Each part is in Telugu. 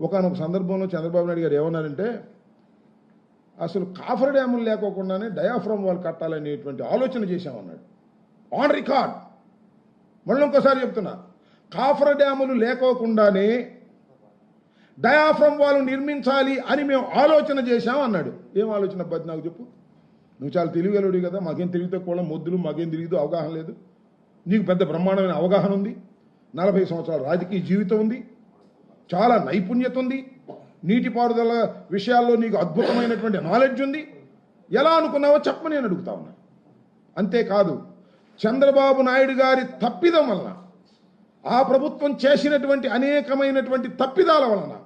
ఒకనొక సందర్భంలో చంద్రబాబు నాయుడు గారు ఏమన్నారంటే అసలు కాఫర్ డ్యాములు లేకోకుండానే డయాఫ్రమ్ వాళ్ళు కట్టాలనేటువంటి ఆలోచన చేశామన్నాడు. ఆన్ రికార్డ్ మళ్ళీ ఇంకోసారి చెప్తున్నా. కాఫర్ డ్యాములు లేకోకుండానే డయాఫ్రమ్ వాళ్ళు నిర్మించాలి అని మేము ఆలోచన చేశాం అన్నాడు. ఏం ఆలోచన బద్ది నాకు చెప్పు. నువ్వు చాలా తెలివిగలుడి కదా మాకేం తెలివితే కూడా మొద్దులు మాకేం తెలియదు అవగాహన లేదు. నీకు పెద్ద బ్రహ్మాండమైన అవగాహన ఉంది. నలభై సంవత్సరాల రాజకీయ జీవితం ఉంది. చాలా నైపుణ్యత ఉంది నీటిపారుదల విషయాల్లో నీకు అద్భుతమైనటువంటి నాలెడ్జ్ ఉంది. ఎలా అనుకున్నావో చెప్పని నేను అడుగుతా ఉన్నా. అంతేకాదు చంద్రబాబు నాయుడు గారి తప్పిదం వలన ఆ ప్రభుత్వం చేసినటువంటి అనేకమైనటువంటి తప్పిదాల వలన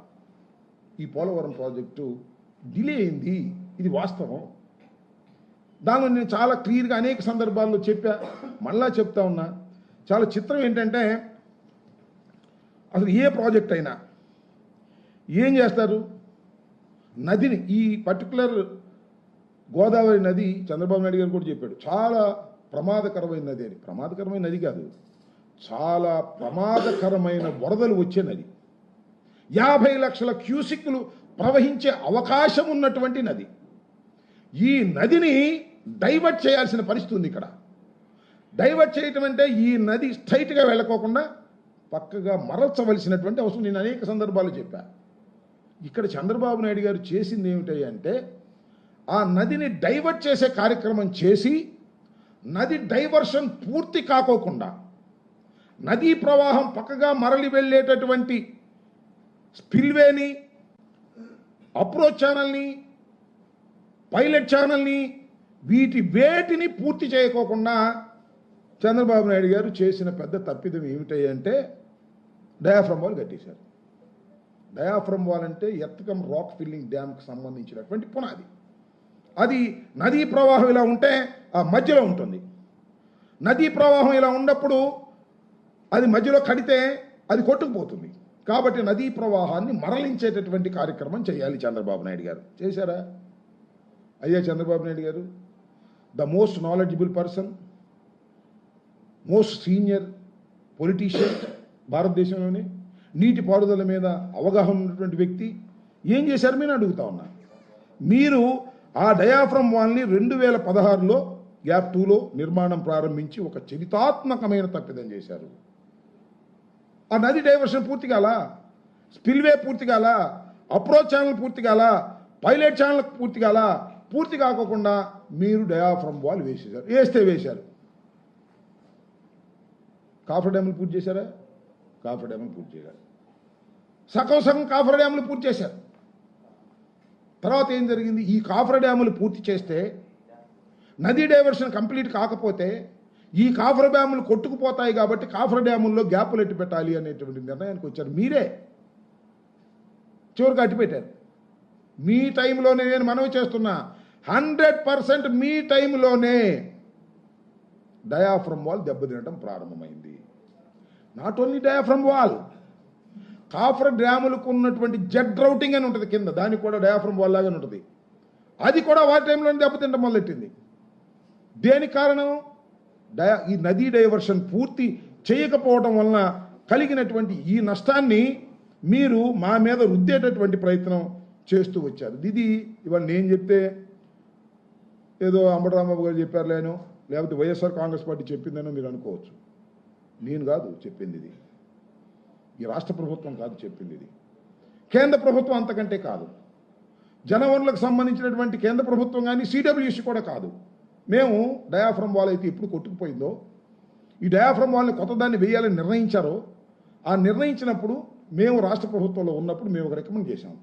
ఈ పోలవరం ప్రాజెక్టు డిలే అయింది. ఇది వాస్తవం. దానిలో నేను చాలా క్లియర్గా అనేక సందర్భాల్లో చెప్పా. మళ్ళా చెప్తా ఉన్నా. చాలా చిత్రం ఏంటంటే అసలు ఏ ప్రాజెక్ట్ అయినా ఏం చేస్తారు? నదిని ఈ పర్టికులర్ గోదావరి నది చంద్రబాబు నాయుడు గారు కూడా చెప్పాడు. చాలా ప్రమాదకరమైన నది అని ప్రమాదకరమైన నది కాదు. చాలా ప్రమాదకరమైన వరదలు వచ్చే నది. యాభై లక్షల క్యూసిక్లు ప్రవహించే అవకాశం ఉన్నటువంటి నది. ఈ నదిని డైవర్ట్ చేయాల్సిన పరిస్థితి ఉంది ఇక్కడ. డైవర్ట్ చేయటం అంటే ఈ నది స్ట్రైట్గా వెళ్ళకోకుండా పక్కగా మరల్చవలసినటువంటి అవసరం. నేను అనేక సందర్భాలు చెప్పాను ఇక్కడ చంద్రబాబు నాయుడు గారు చేసింది ఏమిటి అంటే ఆ నదిని డైవర్ట్ చేసే కార్యక్రమం చేసి నది డైవర్షన్ పూర్తి కాకోకుండా నదీ ప్రవాహం పక్కగా మరలి వెళ్ళేటటువంటి స్పిల్వేని అప్రోచ్ ఛానల్ని పైలట్ ఛానల్ని వీటి వేటిని పూర్తి చేయకోకుండా చంద్రబాబు నాయుడు గారు చేసిన పెద్ద తప్పిదం ఏమిటంటే డయాఫ్రమ్ వాళ్ళు కట్టేశారు. డయాఫ్రమ్ వాల్ అంటే ఎత్తకం రాక్ ఫిల్లింగ్ డ్యామ్కి సంబంధించినటువంటి పునాది అది నదీ ప్రవాహం ఇలా ఉంటే ఆ మధ్యలో ఉంటుంది. నదీ ప్రవాహం ఇలా ఉన్నప్పుడు అది మధ్యలో కడితే అది కొట్టుకుపోతుంది. కాబట్టి నదీ ప్రవాహాన్ని మరలించేటటువంటి కార్యక్రమం చేయాలి చంద్రబాబు నాయుడు గారు. చేశారా? అయ్యా చంద్రబాబు నాయుడు గారు the most knowledgeable person most senior politician భారతదేశంలోనే నీటి పారుదల మీద అవగాహన ఉన్నటువంటి వ్యక్తి ఏం చేశారు మీరు అడుగుతా ఉన్నా. మీరు ఆ డయాఫ్రమ్ వాల్ని రెండు వేల పదహారులో గ్యాప్ టూలో నిర్మాణం ప్రారంభించి ఒక చరితాత్మకమైన తప్పిదం చేశారు. ఆ నది డైవర్షన్ పూర్తి కాల స్పిల్వే పూర్తి కాల అప్రోచ్ ఛానల్ పూర్తి కాల పైలట్ ఛానల్ పూర్తి కాల పూర్తి కాకుండా మీరు డయాఫ్రమ్ వాల్ వేసేశారు వేస్తే వేశారు. కాఫర్ డ్యాములు పూర్తి చేశారా? కాఫర్ డ్యాములు పూర్తి చేయాలి. సగం సగం కాఫర్ డ్యాములు పూర్తి చేశారు. తర్వాత ఏం జరిగింది? ఈ కాఫర్ డ్యాములు పూర్తి చేస్తే నదీ డైవర్షన్ కంప్లీట్ కాకపోతే ఈ కాఫర్ డ్యాములు కొట్టుకుపోతాయి కాబట్టి కాఫర్ డ్యాముల్లో గ్యాపులు ఎట్టి పెట్టాలి అనేటువంటి నిర్ణయానికి వచ్చారు. మీరే. చివరికి అట్టి పెట్టారు మీ టైంలోనే నేను మనవి చేస్తున్నా. హండ్రెడ్ పర్సెంట్ మీ టైంలోనే డయాఫ్రమ్ వాల్ దెబ్బతినటం ప్రారంభమైంది. Not only diaphragm wall coffer డ్యాములకు ఉన్నటువంటి జెడ్ రౌటింగ్ అని ఉంటుంది కింద. దానికి కూడా డయాఫ్రమ్ వాల్ లాగానే ఉంటుంది. అది కూడా వారి టైంలోనే దెబ్బతింట మొదలెట్టింది. దేనికి కారణం? డయా ఈ నదీ డైవర్షన్ పూర్తి చేయకపోవడం వలన కలిగినటువంటి ఈ నష్టాన్ని మీరు మా మీద రుద్దేటటువంటి ప్రయత్నం చేస్తూ వచ్చారు. ఇది ఇవాళ నేను చెప్తే ఏదో అంబటరామబాబు గారు చెప్పారు లేను లేకపోతే వైఎస్ఆర్ కాంగ్రెస్ పార్టీ చెప్పిందనో మీరు అనుకోవచ్చు. నేను కాదు చెప్పింది ఇది. ఈ రాష్ట్ర ప్రభుత్వం కాదు చెప్పింది ఇది. కేంద్ర ప్రభుత్వం అంతకంటే కాదు. జనవనరులకు సంబంధించినటువంటి కేంద్ర ప్రభుత్వం కానీ సిడబ్ల్యూసి కూడా కాదు. మేము డయాఫ్రమ్ వాల్ అయితే ఎప్పుడు కొట్టుకుపోయిందో ఈ డయాఫ్రమ్ వాల్ని కొత్తదాన్ని వేయాలని నిర్ణయించారో ఆ నిర్ణయించినప్పుడు మేము రాష్ట్ర ప్రభుత్వంలో ఉన్నప్పుడు మేము ఒక రికమెండ్ చేశాము